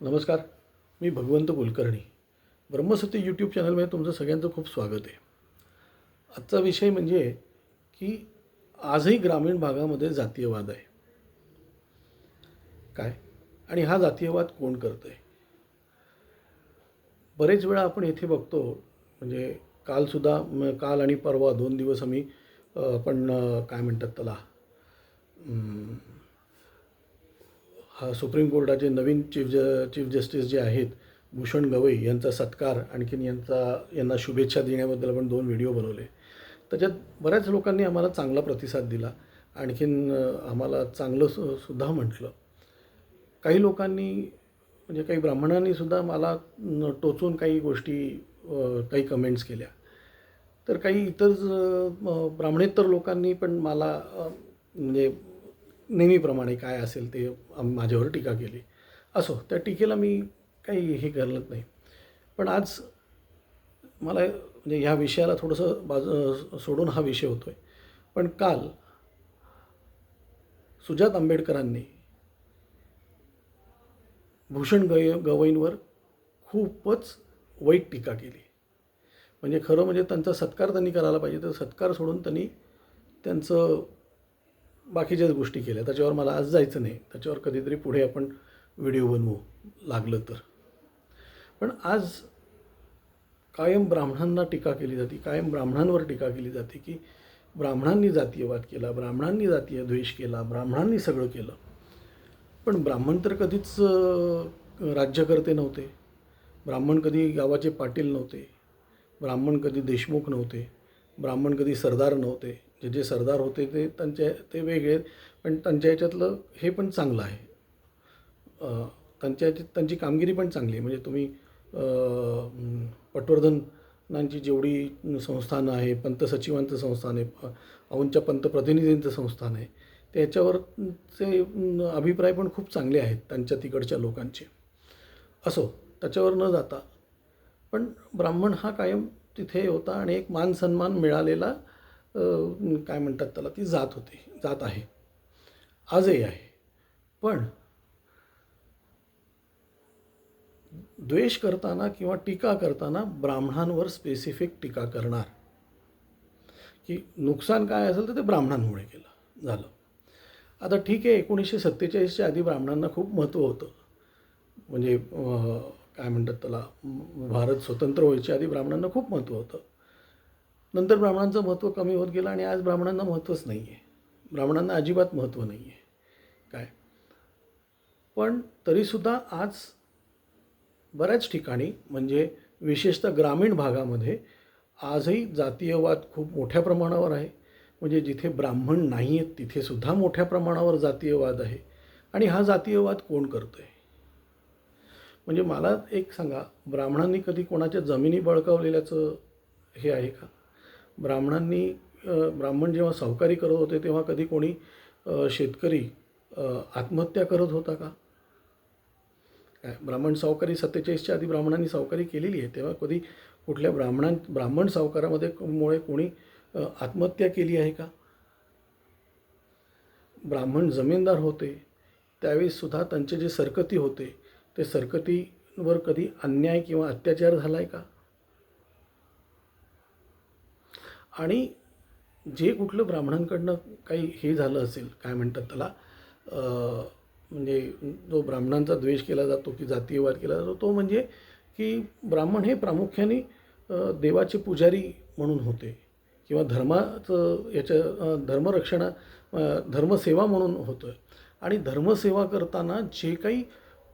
नमस्कार मी भगवंत कुलकर्णी. ब्रह्मसती यूट्यूब चॅनलमध्ये तुमचं सगळ्यांचं खूप स्वागत आहे. आजचा विषय म्हणजे की आजही ग्रामीण भागामध्ये जातीयवाद आहे. काय? आणि हा जातीयवाद कोण करतं आहे बरेच वेळा आपण येथे बघतो म्हणजे कालसुद्धा काल आणि परवा दोन दिवस आम्ही आपण काय म्हणतात त्याला? सुप्रीम कोर्टाचे नवीन चीफ ज चीफ जस्टिस जे आहेत भूषण गवई यांचा सत्कार आणखीन यांचा यांना शुभेच्छा देण्याबद्दल आपण दोन व्हिडिओ बनवले. त्याच्यात बऱ्याच लोकांनी आम्हाला चांगला प्रतिसाद दिला. आणखीन आम्हाला चांगलं सु सुद्धा म्हटलं. काही लोकांनी म्हणजे काही ब्राह्मणांनी सुद्धा मला टोचून काही गोष्टी काही कमेंट्स केल्या. तर काही इतर ब्राह्मणेतर लोकांनी पण मला म्हणजे नेहमीप्रमाणे काय असेल ते माझ्यावर टीका केली. असो त्या टीकेला मी काही हे करत नाही. पण आज मला म्हणजे ह्या विषयाला थोडंसं बाजू सोडून हा विषय होतो आहे पण काल सुजात आंबेडकरांनी भूषण गय गवईंवर खूपच वाईट टीका केली. म्हणजे खरं म्हणजे त्यांचा सत्कार त्यांनी करायला पाहिजे तर सत्कार सोडून त्यांनी त्यांचं बाकीच्याच गोष्टी केल्या. त्याच्यावर मला आज जायचं नाही. त्याच्यावर कधीतरी पुढे आपण व्हिडिओ बनवू लागलं तर. पण आज कायम ब्राह्मणांना टीका केली जाते कायम ब्राह्मणांवर टीका केली जाते की ब्राह्मणांनी जातीयवाद केला ब्राह्मणांनी जातीय द्वेष केला ब्राह्मणांनी सगळं केलं. पण ब्राह्मण तर कधीच राज्यकर्ते नव्हते. ब्राह्मण कधी गावाचे पाटील नव्हते. ब्राह्मण कधी देशमुख नव्हते. ब्राह्मण कधी सरदार नव्हते. जे जे सरदार होते ते त्यांच्या ते वेगळे पण त्यांच्या ह्याच्यातलं हे पण चांगलं आहे. त्यांच्या ह्याच्यात त्यांची कामगिरी पण चांगली आहे. म्हणजे तुम्ही पटवर्धनांची जेवढी संस्थानं आहे पंतसचिवांचं संस्थान आहे औंच्या पंतप्रतिनिधींचं संस्थान आहे त्याच्यावरचे अभिप्राय पण खूप चांगले आहेत त्यांच्या तिकडच्या लोकांचे. असो त्याच्यावर न जाता. पण ब्राह्मण हा कायम तिथे होता आणि एक मान सन्मान मिळालेला काय म्हणतात त्याला ती जात होती जात आहे. आजही आहे. पण द्वेष करताना किंवा टीका करताना ब्राह्मणांवर स्पेसिफिक टीका करणार. की नुकसान काय असेल तर ते ब्राह्मणांमुळे केलं झालं. आता ठीक आहे एकोणीसशे सत्तेचाळीसच्या आधी ब्राह्मणांना खूप महत्त्व होतं. म्हणजे काय म्हणतात त्याला भारत स्वतंत्र व्हायच्या आधी ब्राह्मणांना खूप महत्त्व होतं. नंतर ब्राह्मणांचं महत्त्व कमी होत गेलं आणि आज ब्राह्मणांना महत्त्वच नाही आहे ब्राह्मणांना अजिबात महत्त्व नाही आहे काय? पण तरीसुद्धा आज बऱ्याच ठिकाणी म्हणजे विशेषतः ग्रामीण भागामध्ये आजही जातीयवाद खूप मोठ्या प्रमाणावर आहे. म्हणजे जिथे ब्राह्मण नाही आहेत तिथेसुद्धा मोठ्या प्रमाणावर जातीयवाद आहे. आणि हा जातीयवाद कोण करतो आहे म्हणजे मला एक सांगा ब्राह्मणांनी कधी कोणाच्या जमिनी बळकावलेल्याचं हे आहे का? ब्राह्मणांनी ब्राह्मण जेव्हा सावकारी करत होते तेव्हा कधी कोणी शेतकरी आत्महत्या करत होता का? काय? ब्राह्मण सावकारी सत्तेचाळीसच्या आधी ब्राह्मणांनी सावकारी केलेली आहे तेव्हा कधी कुठल्या ब्राह्मणां ब्राह्मण सावकारामध्ये मुळे कोणी आत्महत्या केली आहे का? ब्राह्मण जमीनदार होते त्यावेळीसुद्धा त्यांचे जे सरकती होते ते सरकतीवर कधी अन्याय किंवा अत्याचार झाला आहे का? आणि जे कुठलं ब्राह्मणांकडनं काही हे झालं असेल काय म्हणतात त्याला म्हणजे जो ब्राह्मणांचा द्वेष केला जातो की जातीयवाद केला जातो तो म्हणजे की ब्राह्मण हे प्रामुख्याने देवाचे पुजारी म्हणून होते किंवा धर्माचं याच्या धर्मरक्षणा धर्मसेवा म्हणून होतं. आणि धर्मसेवा करताना जे काही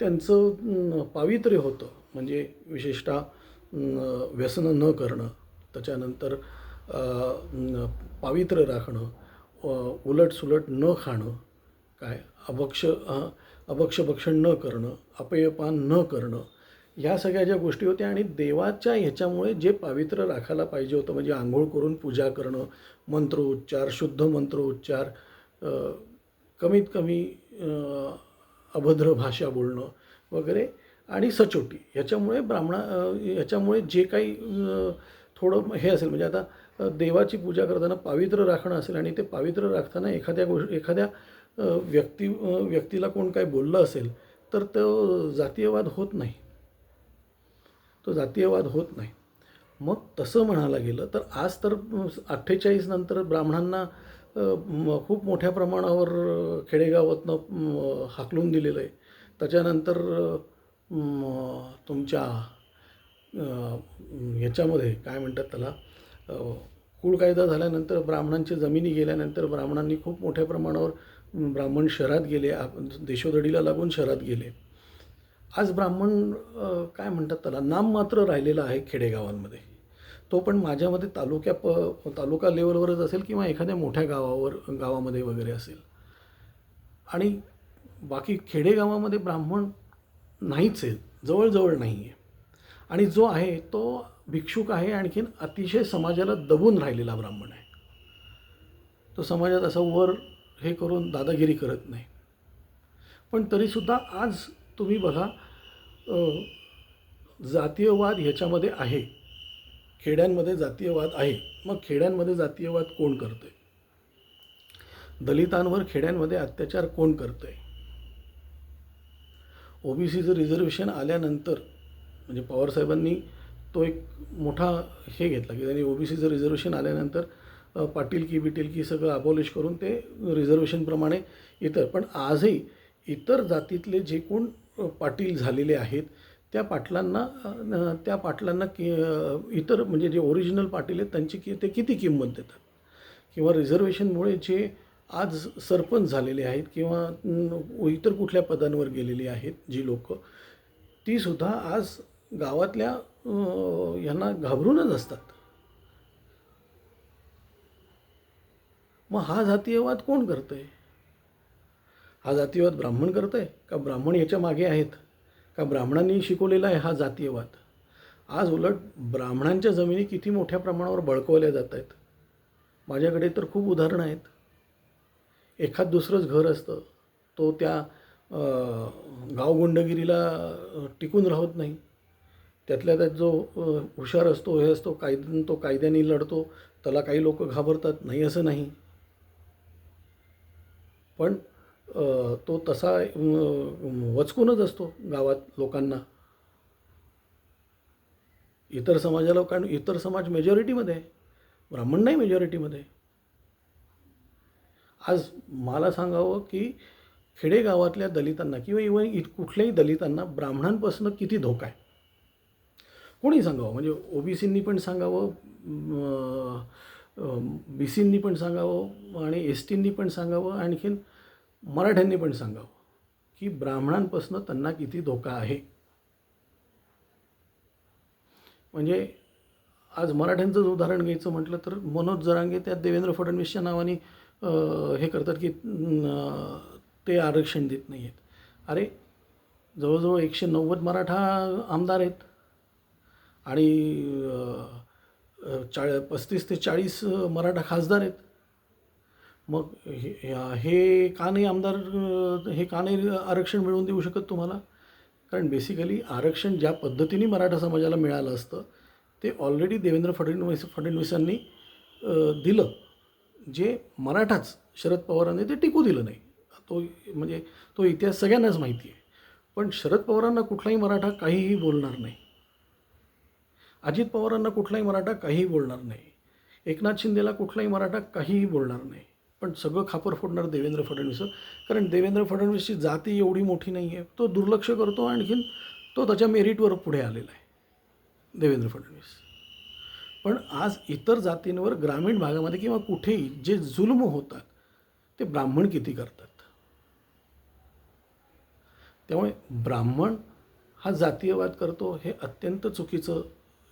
त्यांचं पावित्र्य होतं म्हणजे विशेषतः व्यसन व्यसनं न करणं त्याच्यानंतर पावित्र्य राखणं उलटसुलट न खाणं काय? अभक्ष अभक्ष भक्षण न करणं अपेयपान न करणं ह्या सगळ्या ज्या गोष्टी होत्या आणि देवाच्या ह्याच्यामुळे जे पावित्र्य राखायला पाहिजे होतं म्हणजे आंघोळ करून पूजा करणं मंत्रोच्चार शुद्ध मंत्रोच्चार कमीत कमी अभद्र भाषा बोलणं वगैरे आणि सचोटी. ह्याच्यामुळे ब्राह्मणा ह्याच्यामुळे जे काही थोडं हे असेल म्हणजे आता देवाची पूजा करताना पावित्र्य राखणं असेल आणि ते पावित्र्य राखताना एखाद्या गोष्ट एखाद्या व्यक्ती व्यक्तीला कोण काय बोललं असेल तर तो जातीयवाद होत नाही. तो जातीयवाद होत नाही. मग तसं म्हणायला गेलं तर आज तर अठ्ठेचाळीस नंतर ब्राह्मणांना खूप मोठ्या प्रमाणावर खेडेगावातनं हाकलून दिलेलं आहे. त्याच्यानंतर तुमच्या ह्याच्यामध्ये काय म्हणतात त्याला कुळ कायदा झाल्यानंतर ब्राह्मणांच्या जमिनी गेल्यानंतर ब्राह्मणांनी खूप मोठ्या प्रमाणावर ब्राह्मण शहरात गेले आप- देशोधडीला लागून शहरात गेले. आज ब्राह्मण काय म्हणतात त्याला नाम मात्र राहिलेला आहे खेडेगावांमध्ये. तो पण माझ्यामध्ये तालुक्या प तालुका लेवलवरच असेल किंवा एखाद्या मोठ्या गावावर गावामध्ये वगैरे असेल. आणि बाकी खेडेगावामध्ये ब्राह्मण नाहीच आहे जवळजवळ नाही आहे आणि जो आहे तो भिक्षुक आहे आणखीन अतिशय समाजाला दबून राहिलेला ब्राह्मण आहे. तो समाजात असा वर हे करून दादागिरी करत नाही. पण तरीसुद्धा आज तुम्ही बघा जातीयवाद ह्याच्यामध्ये आहे. खेड्यांमध्ये जातीयवाद आहे. मग खेड्यांमध्ये जातीयवाद कोण करतंय? दलितांवर खेड्यांमध्ये अत्याचार कोण करतंय? ओबीसीचं रिझर्वेशन आल्यानंतर म्हणजे पवारसाहेबांनी तो एक मोठा हे घेतला की त्यांनी ओबीसीचं रिझर्वेशन आल्यानंतर पाटील की बिटील की सगळं अबॉलिश करून ते रिझर्वेशनप्रमाणे इतर पण आजही इतर जातीतले जे कोण पाटील झालेले आहेत त्या पाटलांना त्या पाटलांना कि इतर म्हणजे जे ओरिजिनल पाटील आहेत त्यांची कि ते किती किंमत देतात? किंवा रिझर्वेशनमुळे जे आज सरपंच झालेले आहेत किंवा इतर कुठल्या पदांवर गेलेली आहेत जी लोक तीसुद्धा आज गावातल्या ह्यांना घाबरूनच असतात. मग हा जातीयवाद कोण करतंय? हा जातीयवाद ब्राह्मण करतंय? का ब्राह्मण याच्या मागे आहेत? का ब्राह्मणांनी शिकवलेला आहे हा जातीयवाद? आज उलट ब्राह्मणांच्या जमिनी किती मोठ्या प्रमाणावर बळकवल्या जात आहेत माझ्याकडे तर खूप उदाहरणं आहेत. एखाद दुसरंच घर असतं. तो त्या गावगुंडगिरीला टिकून राहत नाही. त्यातल्या त्यात जो हुशार असतो हे असतो कायद तो कायद्याने लढतो त्याला काही लोक घाबरतात नाही असं नाही. पण तो तसा वचकूनच असतो गावात लोकांना. इतर समाजाला कारण इतर समाज मेजॉरिटीमध्ये आहे. ब्राह्मण नाही मेजॉरिटीमध्ये आज मला सांगावं की खेडेगावातल्या दलितांना किंवा इवन इत कुठल्याही दलितांना ब्राह्मणांपासून किती धोका आहे? कोणी सांगावं? म्हणजे ओबीसींनी पण सांगावं बी सींनी पण सांगावं आणि एस टींनी पण सांगावं आणखीन मराठ्यांनी पण सांगावं की ब्राह्मणांपासून त्यांना किती धोका आहे. म्हणजे आज मराठ्यांचंच उदाहरण घ्यायचं म्हटलं तर मनोज जरांगे त्या देवेंद्र फडणवीसच्या नावाने हे करतात की ते आरक्षण देत नाही आहेत अरे जवळजवळ एकशे नव्वद मराठा आमदार आहेत. आणि चाळ पस्तीस ते चाळीस मराठा खासदार आहेत. मग हे हे का नाही आमदार हे का नाही आरक्षण मिळवून देऊ शकत तुम्हाला? कारण बेसिकली आरक्षण ज्या पद्धतीने मराठा समाजाला मिळालं असतं ते ऑलरेडी देवेंद्र फडणवीस फडणवीसांनी दिलं. जे मराठाच शरद पवारांनी ते टिकू दिलं नाही. तो म्हणजे तो इतिहास सगळ्यांनाच माहिती आहे. पण शरद पवारांना कुठलाही मराठा काहीही बोलणार नाही. अजित पवारांना कुठलाही मराठा काहीही बोलणार नाही. एकनाथ शिंदेला कुठलाही मराठा काहीही बोलणार नाही. पण सगळं खापर फोडणार देवेंद्र फडणवीस. कारण देवेंद्र फडणवीसची जाती एवढी मोठी नाही आहे. तो दुर्लक्ष करतो आणखीन तो त्याच्या मेरिटवर पुढे आलेला आहे. देवेंद्र फडणवीस. पण आज इतर जातींवर ग्रामीण भागामध्ये किंवा कुठेही जे जुलम होतात ते ब्राह्मण किती करतात? त्यामुळे ब्राह्मण हा जातीयवाद करतो हे अत्यंत चुकीचं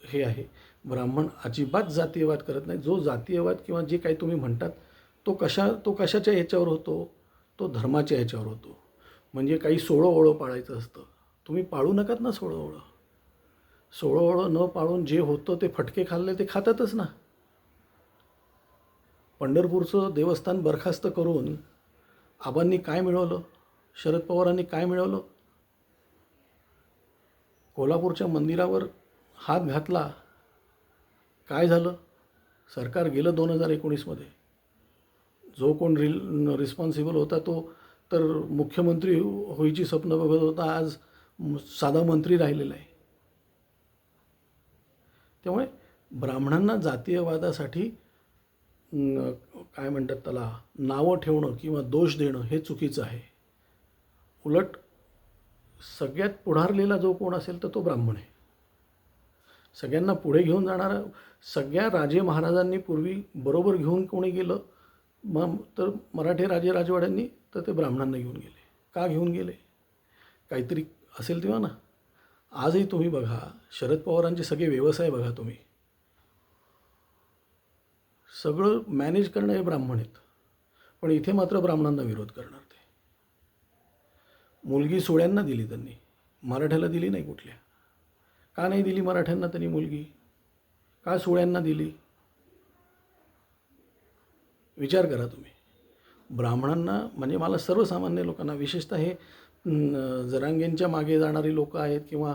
हे आहे. ब्राह्मण अजिबात जातीयवाद करत नाही. जो जातीयवाद किंवा जे काही तुम्ही म्हणतात तो कशा तो कशाच्या ह्याच्यावर होतो? तो धर्माच्या ह्याच्यावर होतो. म्हणजे काही सोळं ओळं पाळायचं असतं. तुम्ही पाळू नकात ना सोळं ओळं सोळं ओळं न पाळून जे होतं ते फटके खाल्ले ते खातातच ना. पंढरपूरचं देवस्थान बरखास्त करून आबांनी काय मिळवलं? शरद पवारांनी काय मिळवलं? कोल्हापूरच्या मंदिरावर हात घातला काय झालं? सरकार गेलं दोन हजार एकोणीसमध्ये. जो कोण रिल रिस्पॉन्सिबल होता तो तर मुख्यमंत्री होईची स्वप्न बघत होता आज साधा मंत्री राहिलेला आहे. त्यामुळे ब्राह्मणांना जातीयवादासाठी काय म्हणतात त्याला नावं ठेवणं किंवा दोष देणं हे चुकीचं आहे. उलट सगळ्यात पुढारलेला जो कोण असेल तर तो ब्राह्मण आहे. सगळ्यांना पुढे घेऊन जाणारा सगळ्या राजे महाराजांनी पूर्वी बरोबर घेऊन कोणी गेलं? मग तर मराठी राजे राजवाड्यांनी तर ते ब्राह्मणांना घेऊन गेले. का घेऊन गेले? काहीतरी असेल तेव्हा ना. आजही तुम्ही बघा शरद पवारांचे सगळे व्यवसाय बघा तुम्ही. सगळं मॅनेज करणं हे ब्राह्मण आहेत. पण इथे मात्र ब्राह्मणांना विरोध करणार ते. मुलगी सोळ्यांना दिली त्यांनी. मराठ्याला दिली नाही कुठल्या. का नाही दिली मराठ्यांना त्यांनी मुलगी? का सोळ्यांना दिली? विचार करा तुम्ही. ब्राह्मणांना म्हणजे मला सर्वसामान्य लोकांना विशेषतः हे जरांगेंच्या मागे जाणारी लोकं आहेत किंवा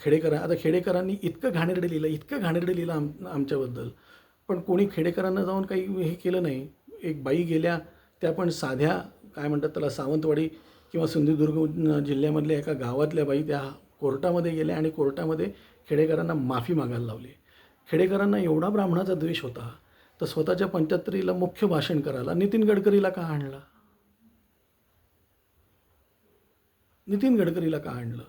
खेडेकर आता खेडेकरांनी इतकं घाणेरडे लिहिलं इतकं घाणेरडे लिहिलं आम आमच्याबद्दल. पण कोणी खेडेकरांना जाऊन काही हे केलं नाही. एक बाई गेल्या त्या पण साध्या काय म्हणतात त्याला सावंतवाडी किंवा सिंधुदुर्ग जिल्ह्यामधल्या एका गावातल्या बाई त्या कोर्टामध्ये गेले आणि कोर्टामध्ये खेडेकरांना माफी मागायला लावली. खेडेकरांना एवढा ब्राह्मणाचा द्वेष होता तर स्वतःच्या पंच्याहत्तरीला मुख्य भाषण करायला नितीन गडकरीला का आणला? नितीन गडकरीला का आणलं?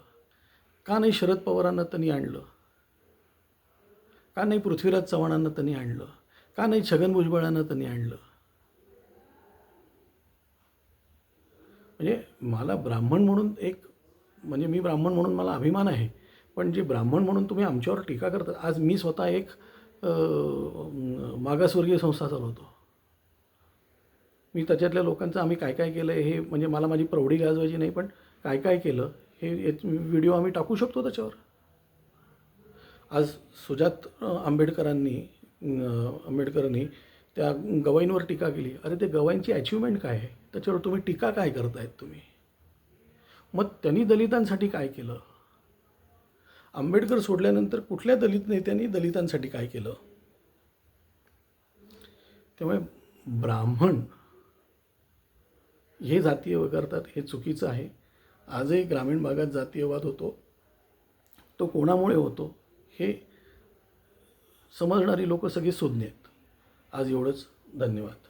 का नाही शरद पवारांना त्यांनी आणलं? का नाही पृथ्वीराज चव्हाणांना त्यांनी आणलं? का नाही छगन भुजबळांना त्यांनी आणलं? म्हणजे मला ब्राह्मण म्हणून एक म्हणजे मी ब्राह्मण म्हणून मला अभिमान आहे. पण जे ब्राह्मण म्हणून तुम्ही आमच्यावर टीका करता आज मी स्वतः एक मागासवर्गीय संस्था चालवतो. मी त्याच्यातल्या लोकांचं आम्ही काय काय केलं हे म्हणजे मला माझी प्रौढी गाजवायची नाही पण काय काय केलं हे व्हिडिओ आम्ही टाकू शकतो त्याच्यावर. आज सुजात आंबेडकरांनी आंबेडकरांनी त्या गवाईंवर टीका केली. अरे ते गवाईंची अचिव्हमेंट काय आहे? त्याच्यावर तुम्ही टीका काय करतायत तुम्ही? मग त्यांनी दलितांसाठी काय केलं? आंबेडकर सोडल्यानंतर कुठल्या दलित नेत्यांनी दलितांसाठी काय केलं? त्यामुळे ब्राह्मण हे जातीय करतात हे चुकीचं आहे. आजही ग्रामीण भागात जातीयवाद होतो. तो कोणामुळे होतो? हे समजणारी लोक सगळी सुज्ञ आहेत. आज एवढंच. धन्यवाद.